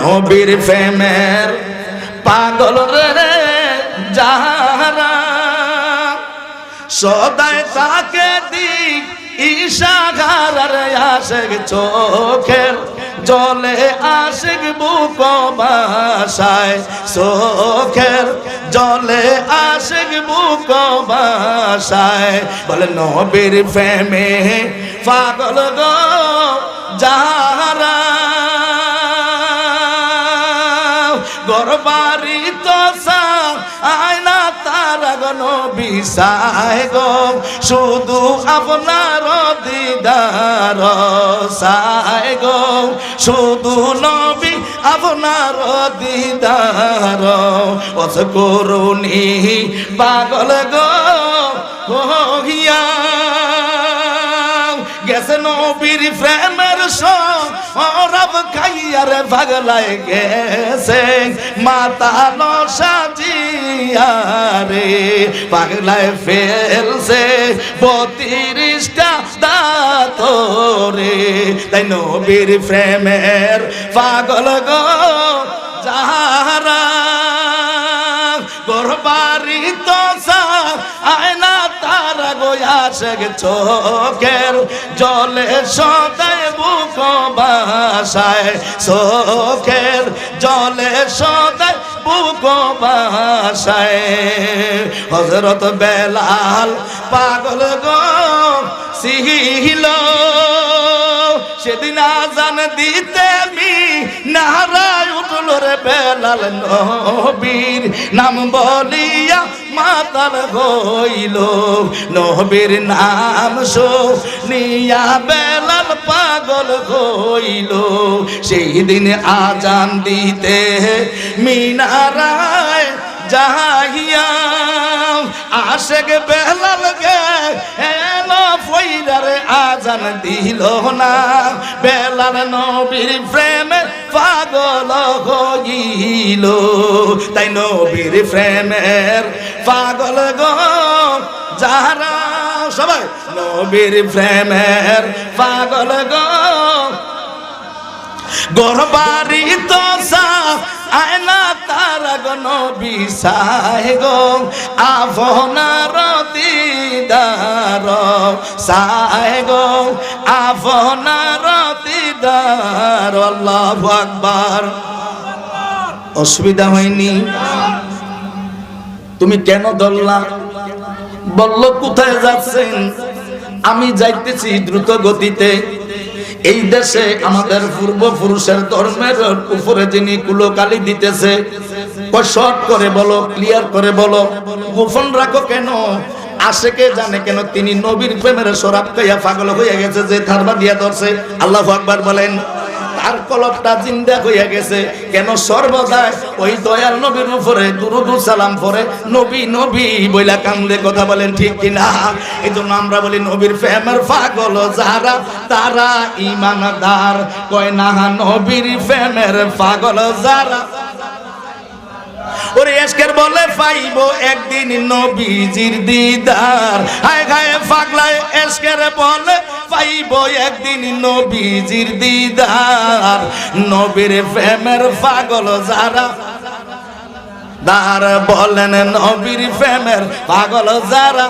নবীর প্রেমের পাগল রে যাহারা। সদায় তাকে দিক ইশাগার আশেক চোখের জলে আশেক বুক বাসায়। চোখের জলে আশেক বুক বাসায়। বলে নবীর প্রেমে পাগল গো যাহারা। গরবারি তো আয়না তারা গণ বিষায় গো। শুধু আপনার দিদার সায় গো। শুধু নবী আপনার দিদার। অস করুনি পাগল গো হিয়া গেছে নবীর প্রেমের সরব খাইয়ার ভাগলায় গেছে, মাতা সাজিয়া রে পাগলায় ফেলছে, বত্রিশটা দাঁত রে তাই নবীর প্রেমের পাগল গো, যাহারা তো আয়না তারা গোয়াশেক চোখের জলে, সদায় বুক বাসায় চোখের জলে সদায় বুক বাসায়। হজরত বেলাল পাগল গো সিহিল সেদিন আজান দিতে মি নারায় উঠল রে বেলাল নবীর নাম বলিয়া মাতাল হইল। নবীর নাম নিয়া বেলাল হইল সেই দিন আজান দিতে মিনারায় যাহিয়া আশেক বেলাল গে এলো ফইরারে আজান দিল না। বেলাল নবীর প্রেমে পাগল হইল, তাই নবীর প্রেমের পাগল গো যারা সবাই নবীর প্রেমের পাগল গো। গরবারি তো আয়না তারা গণ বিষায় গো। আফনার দিদার সায় গো। আফনার দিদার, আল্লাহু আকবার। অসুবিধা হয়নি? তুমি কেন ধরলা? বলল, কোথায় যাচ্ছেন? আমি যাইতেছি দ্রুত গতিতে। এই দেশে আমাদের পূর্বপুরুষের ধর্মের উপরে যিনি কুলোকালি দিতেছে শর্ট করে বলো ক্লিয়ার করে বলো, গোপন রাখো কেন? আসে কে জানে কেন তিনি নবীর প্রেমের সরাব খাইয়া পাগল হয়ে গেছে যে থারবা দিয়া ধরছে। আল্লাহ আকবার বলেন তার কলবটা জিন্দা হইয়া গেছে। কেন সর্বদাই ওই দয়াল নবীর উপরে দুরুদু সালাম পরে নবী নবী বইলা কান্দে কথা বলেন, ঠিক কিনা? এই জন্য আমরা বলি, নবীর প্রেমের পাগল যারা, তারা ইমানদার কয় না, নবীর প্রেমের পাগল যারা। ওরে এসকের বলে, পাইব একদিন নবীজির দিদার। হায় গায়ে পাগলায় এসকের বলে পাইব একদিন নবীজির দিদার। নবীর প্রেমের পাগল যারা দার বলেন নবীর প্রেমের পাগল যারা।